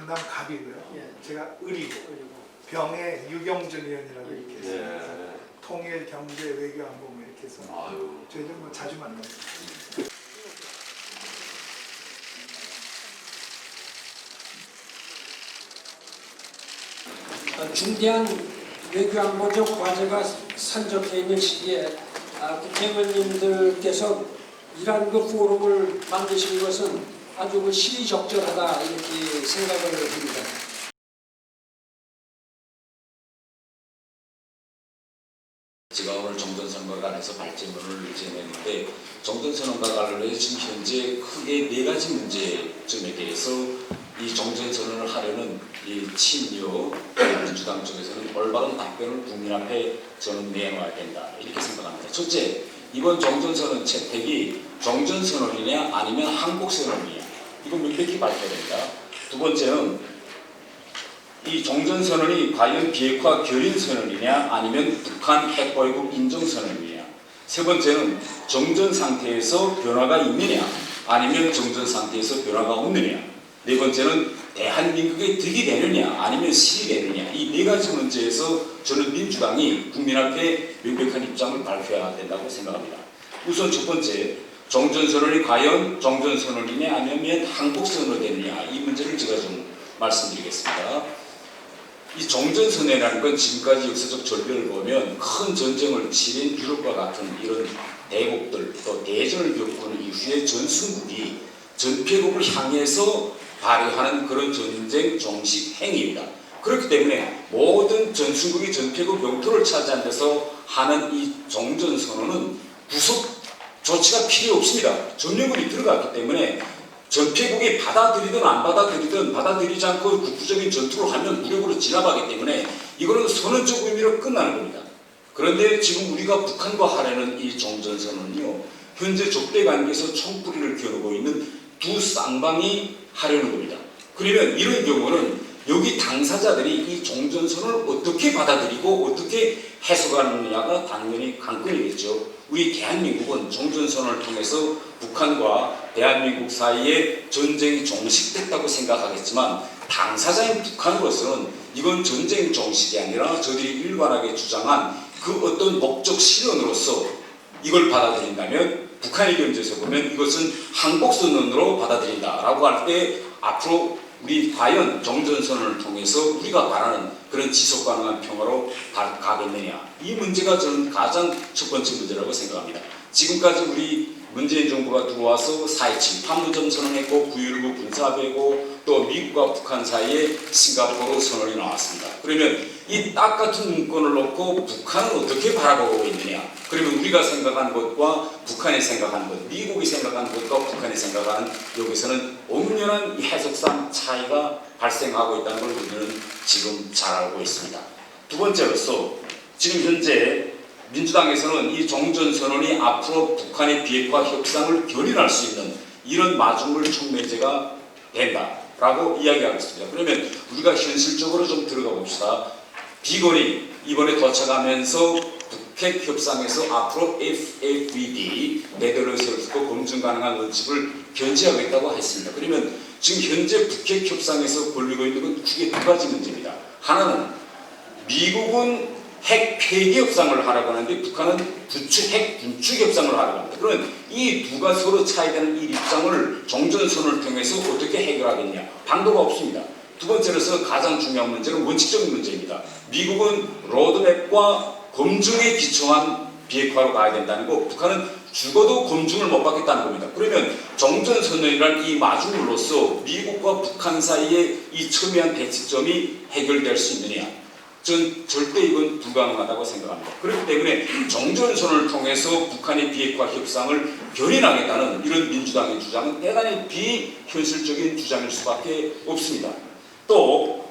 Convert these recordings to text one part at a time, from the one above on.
그다음 갑이고요. 예. 제가 을이고 그리고 병에 유경준 의원이라고 예. 이렇게. 그래서 예. 통일, 경제, 외교, 안보 뭐 이렇게 해서 아유. 저희들 뭐 자주 만나요. 어, 중대한 외교안보적 과제가 산적해 있는 시기에 아, 국회의원님들께서 이러한 그 포럼을 만드신 것은 아주 그 시의적절하다 이렇게 생각을 합니다. 제가 오늘 정전선거에 관해서 발제문을 제냈는데 정전선언과 관련해서 지금 현재 크게 네 가지 문제점에 대해서 이 정전선언을 하려는 이 친여 민주당 쪽에서는 올바른 답변을 국민 앞에 저는 내놓아야 된다 이렇게 생각합니다. 첫째, 이번 정전선언 채택이 정전선언이냐 아니면 한국선언이냐 이거 명백히 밝혀야 된다. 두 번째는 이 종전선언이 과연 비핵화 결인선언이냐 아니면 북한 핵보유국 인정선언이냐 세 번째는 정전 상태에서 변화가 있느냐 아니면 정전 상태에서 변화가 없느냐 네 번째는 대한민국의 득이 되느냐 아니면 실이 되느냐 이 네 가지 문제에서 저는 민주당이 국민 앞에 명백한 입장을 밝혀야 된다고 생각합니다. 우선 첫 번째 정전선언이 과연 정전선언이냐 아니면 한국선언이 되느냐 이 문제를 제가 좀 말씀드리겠습니다. 이 정전선언이라는 건 지금까지 역사적 절벽을 보면 큰 전쟁을 치른 유럽과 같은 이런 대국들 또 대전을 겪은 이후에 전승국이 전패국을 향해서 발휘하는 그런 전쟁 정식 행위입니다. 그렇기 때문에 모든 전승국이 전패국 영토를 차지한 데서 하는 이 정전선언은 구속 조치가 필요 없습니다. 점령군이 들어갔기 때문에 전패국이 받아들이든 안 받아들이든 받아들이지 않고 국부적인 전투를 하면 무력으로 진압하기 때문에 이거는 선언적 의미로 끝나는 겁니다. 그런데 지금 우리가 북한과 하려는 이 종전선언은요 현재 적대 관계에서 총뿌리를 겨누고 있는 두 쌍방이 하려는 겁니다. 그러면 이런 경우는 여기 당사자들이 이 종전선언을 어떻게 받아들이고 어떻게 해석하느냐가 당연히 관건이겠죠. 우리 대한민국은 종전선언을 통해서 북한과 대한민국 사이에 전쟁이 종식됐다고 생각하겠지만 당사자인 북한으로서는 이건 전쟁 종식이 아니라 저들이 일관하게 주장한 그 어떤 목적 실현으로서 이걸 받아들인다면 북한의 견제에서 보면 이것은 항복선언으로 받아들인다라고 할 때 앞으로 우리 과연 정전선언을 통해서 우리가 바라는 그런 지속 가능한 평화로 가- 가겠느냐 이 문제가 저는 가장 첫 번째 문제라고 생각합니다. 지금까지 우리 문재인 정부가 들어와서 4.27 판문점 선언했고 9.19 군사배고 또 미국과 북한 사이에 싱가포르 선언이 나왔습니다. 그러면 이 딱 같은 문건을 놓고 북한은 어떻게 바라보고 있느냐 그러면 우리가 생각하는 것과 북한이 생각하는 것 미국이 생각하는 것과 북한이 생각하는 여기서는 엄연한 이 해석상 차이가 발생하고 있다는 걸 우리는 지금 잘 알고 있습니다. 두 번째로서 지금 현재 민주당에서는 이 종전선언이 앞으로 북한의 비핵화 협상을 견인할 수 있는 이런 마중물 촉매제가 된다 라고 이야기하고 있습니다. 그러면 우리가 현실적으로 좀 들어가 봅시다. 비건이 이번에 도착하면서 북핵 협상에서 앞으로 FFVD 네덜란드에서 검증 가능한 원칙을 견지하겠다고 했습니다. 그러면 지금 현재 북핵 협상에서 걸리고 있는 건 크게 두 가지 문제입니다. 하나는 미국은 핵 폐기 협상을 하라고 하는데 북한은 부축 핵 분축 협상을 하라고 합니다. 그러면 이 두가 서로 차이되는 이 입장을 종전선을 통해서 어떻게 해결하겠냐? 방도가 없습니다. 두 번째로서 가장 중요한 문제는 원칙적인 문제입니다. 미국은 로드맵과 검증에 기초한 비핵화로 가야 된다는 거, 북한은 죽어도 검증을 못 받겠다는 겁니다. 그러면 정전선언이란 이 마중물로서 미국과 북한 사이의 이 첨예한 대치점이 해결될 수 있느냐? 전 절대 이건 불가능하다고 생각합니다. 그렇기 때문에 정전선을 통해서 북한의 비핵화 협상을 견인하겠다는 이런 민주당의 주장은 대단히 비현실적인 주장일 수밖에 없습니다. 또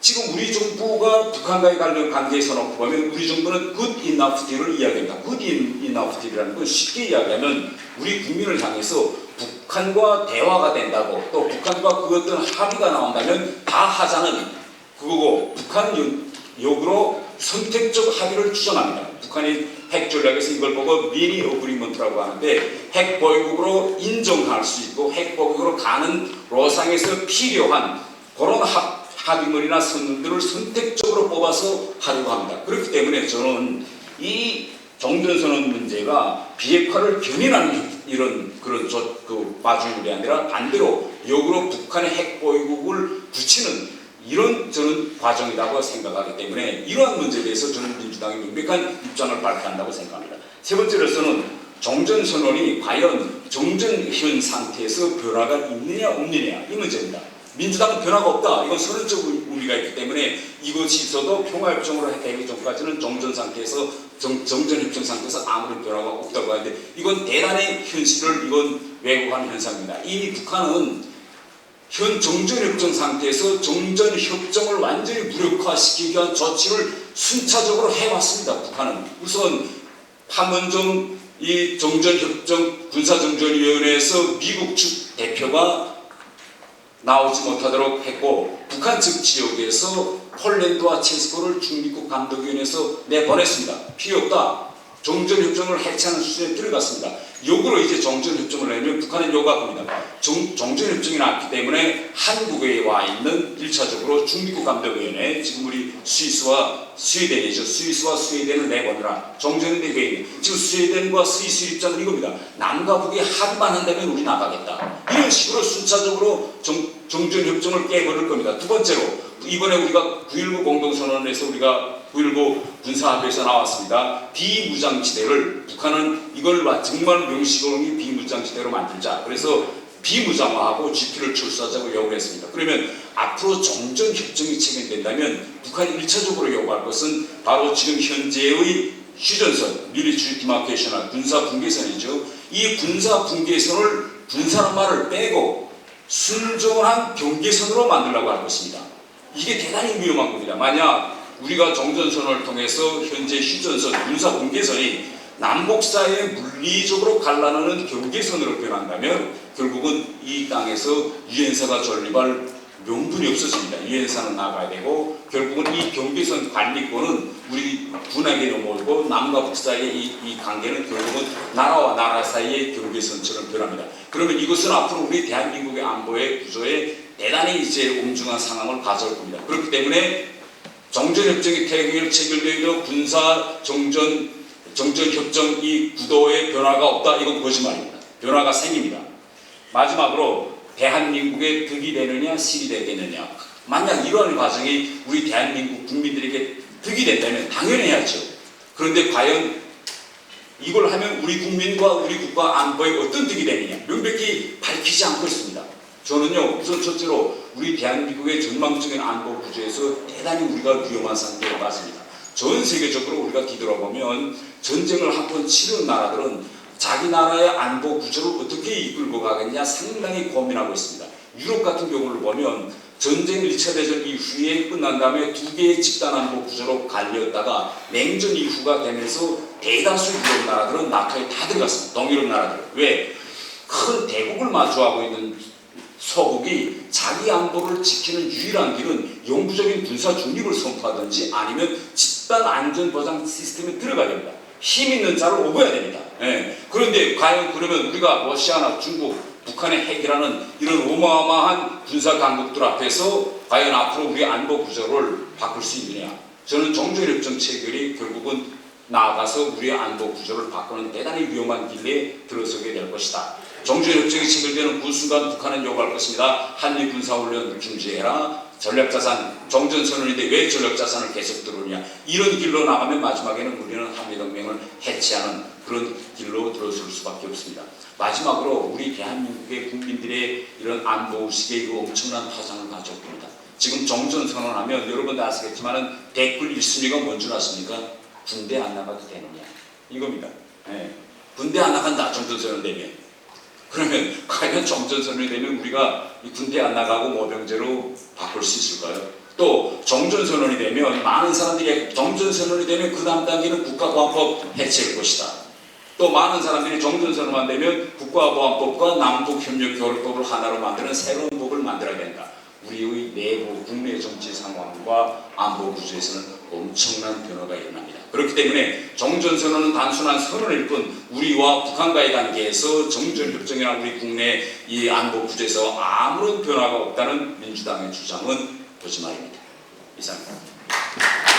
지금 우리 정부가 북한과의 관련 관계에서 놓고 보면 우리 정부는 good enough deal을 이야기합니다. good enough deal이라는 건 쉽게 이야기하면 우리 국민을 향해서 북한과 대화가 된다고 또 북한과 그 어떤 합의가 나온다면 다 하자는 그거고 북한 은 역으로 선택적 합의를 주장합니다. 북한이 핵 전략에서 이걸 보고 미니 어그리먼트라고 하는데 핵 보유국으로 인정할 수 있고 핵 보유국으로 가는 로상에서 필요한 그런 합, 합의문이나 선언들을 선택적으로 뽑아서 하려고 합니다. 그렇기 때문에 저는 이 정전 선언 문제가 비핵화를 견인하는 이런 그런 저, 그 마주율이 아니라 반대로 역으로 북한의 핵 보유국을 굳히는 이런 저는 과정이라고 생각하기 때문에 이러한 문제에 대해서 저는 민주당이 명백한 입장을 발표한다고 생각합니다. 세 번째로서는 정전선언이 과연 정전현 상태에서 변화가 있느냐 없느냐 이 문제입니다. 민주당은 변화가 없다. 이건 선언적 의미가 있기 때문에 이것이 있어도 평화협정으로 되기 전까지는 정전 상태에서 정, 정전협정 상태에서 아무런 변화가 없다고 하는데 이건 대단히 현실을 이건 왜곡한 현상입니다. 이미 북한은 현 정전협정 상태에서 정전협정을 완전히 무력화시키기 위한 조치를 순차적으로 해왔습니다. 북한은 우선 판문점 이 정전협정 군사정전위원회에서 미국 측 대표가 나오지 못하도록 했고 북한 측 지역에서 폴란드와 체스코를 중립국 감독위원회에서 내보냈습니다. 필요 없다. 정전협정을 해체하는 수준에 들어갔습니다. 역으로 이제 정전협정을 내면 겁니다. 정, 정전협정이 나왔기 때문에 한국에 와 있는 1차적으로 중립국 감독위원회 지금 우리 스위스와 스웨덴이죠. 스위스와 스웨덴을 내보내라. 있는 지금 스웨덴과 스위스 입장은 이겁니다. 남과 북이 합의만 한다면 우리 나가겠다. 이런 식으로 순차적으로 정, 정전협정을 깨버릴 겁니다. 두 번째로 이번에 우리가 9.19 공동선언에서 우리가 9.19 군사합의에서 나왔습니다. 비무장지대를 북한은 이걸 정말 명시적으로 비무장지대로 만들자. 그래서 비무장화하고 GP를 철수하자고 요구했습니다. 그러면 앞으로 정전협정이 체결된다면 북한이 1차적으로 요구할 것은 바로 지금 현재의 휴전선, 밀리추리 디마케이션을 군사 분계선이죠. 이 군사 분계선을 군사란 말을 빼고 순종한 경계선으로 만들려고 할 것입니다. 이게 대단히 위험한 겁니다. 만약 우리가 정전선을 통해서 현재 휴전선, 군사 분계선이 남북 사이에 물리적으로 갈라놓는 경계선으로 변한다면 결국은 이 땅에서 유엔사가 존립할 명분이 없어집니다. 유엔사는 나가야 되고 결국은 이 경계선 관리권은 우리 군에게 넘어오고 남과 북 사이의 이, 이 관계는 결국은 나라와 나라 사이의 경계선처럼 변합니다. 그러면 이것은 앞으로 우리 대한민국의 안보의 구조에 대단히 이제 엄중한 상황을 가져올 겁니다. 그렇기 때문에 정전협정이 태국에 체결되어 군사 정전 정전협정 이 구도에 변화가 없다 이건 거짓말입니다. 변화가 생깁니다. 마지막으로 대한민국의 득이 되느냐 실이 되겠느냐 만약 이러한 과정이 우리 대한민국 국민들에게 득이 된다면 당연히 해야죠. 그런데 과연 이걸 하면 우리 국민과 우리 국가 안보에 어떤 득이 되느냐 명백히 밝히지 않고 있습니다. 저는요 우선 첫째로 우리 대한민국의 전망적인 안보 구조에서 대단히 우리가 위험한 상태에 빠집니다. 전 세계적으로 우리가 뒤돌아보면 전쟁을 한 번 치른 나라들은 자기 나라의 안보 구조를 어떻게 이끌고 가겠냐 상당히 고민하고 있습니다. 유럽 같은 경우를 보면 전쟁 1차 대전 이후에 끝난 다음에 두 개의 집단 안보 구조로 갈렸다가 냉전 이후가 되면서 대다수 유럽 나라들은 나토에 다 들어갔습니다. 동유럽 나라들. 왜? 큰 대국을 마주하고 있는 서국이 자기 안보를 지키는 유일한 길은 영구적인 군사 중립을 선포하든지 아니면 집단 안전 보장 시스템에 들어가야 됩니다. 힘 있는 자를 오고야 됩니다. 예. 그런데 과연 그러면 우리가 러시아나 중국, 북한의 핵이라는 이런 어마어마한 군사 강국들 앞에서 과연 앞으로 우리 안보 구조를 바꿀 수 있느냐? 저는 정전협정 체결이 결국은 나아가서 우리의 안보 구조를 바꾸는 대단히 위험한 길에 들어서게 될 것이다. 정전협정이 체결되는 그 순간 북한은 요구할 것입니다. 한미 군사훈련 중지해라. 전략자산, 정전선언인데 왜 전략자산을 계속 들어오냐. 이런 길로 나가면 마지막에는 우리는 한미동맹을 해체하는 그런 길로 들어설 수밖에 없습니다. 마지막으로 우리 대한민국의 국민들의 이런 안보의식에 그 엄청난 파장을 가져올 겁니다. 지금 정전선언하면 여러분도 아시겠지만 댓글 1순위가 뭔 줄 아십니까? 군대 안 나가도 되느냐. 이겁니다. 예. 군대 안 나간다. 정전선언 되면. 그러면 과연 정전선언이 되면 우리가 이 군대 안 나가고 모병제로 바꿀 수 있을까요? 또 정전선언이 되면 많은 사람들이 정전선언이 되면 그 다음 단계는 국가보안법 해체일 것이다. 또 많은 사람들이 정전선언만 되면 국가보안법과 남북협력교류법을 하나로 만드는 새로운 법을 만들어야 된다. 우리의 내부 국내 정치 상황과 안보 구조에서는 엄청난 변화가 일어납니다. 그렇기 때문에 정전선언은 단순한 선언일 뿐 우리와 북한과의 관계에서 정전협정이나 우리 국내 이 안보 구조에서 아무런 변화가 없다는 민주당의 주장은 거짓말입니다. 이상입니다.